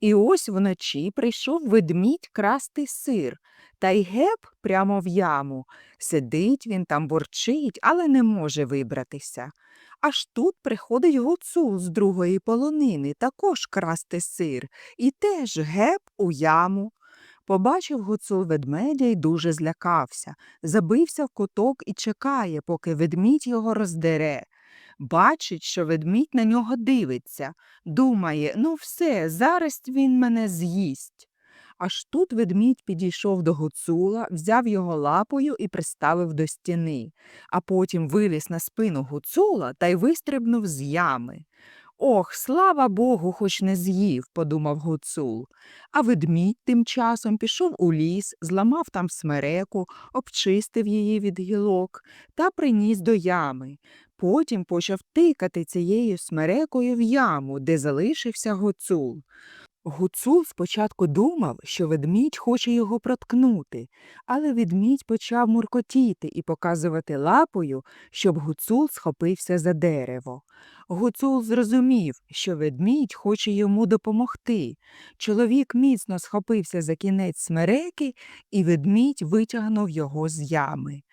І ось вночі прийшов ведмідь красти сир, та й геп прямо в яму. Сидить він там борчить, але не може вибратися. Аж тут приходить гуцул з другої полонини також красти сир, і теж геп у яму. Побачив гуцул ведмедя й дуже злякався, забився в куток і чекає, поки ведмідь його роздере. Бачить, що ведмідь на нього дивиться, думає, ну все, зараз він мене з'їсть. Аж тут ведмідь підійшов до гуцула, взяв його лапою і приставив до стіни, а потім виліз на спину гуцула та й вистрибнув з ями. Ох, слава Богу, хоч не з'їв, подумав гуцул. А ведмідь тим часом пішов у ліс, зламав там смереку, обчистив її від гілок та приніс до ями. Потім почав тикати цією смерекою в яму, де залишився гуцул. Гуцул спочатку думав, що ведмідь хоче його проткнути, але ведмідь почав муркотіти і показувати лапою, щоб гуцул схопився за дерево. Гуцул зрозумів, що ведмідь хоче йому допомогти. Чоловік міцно схопився за кінець смереки, і ведмідь витягнув його з ями.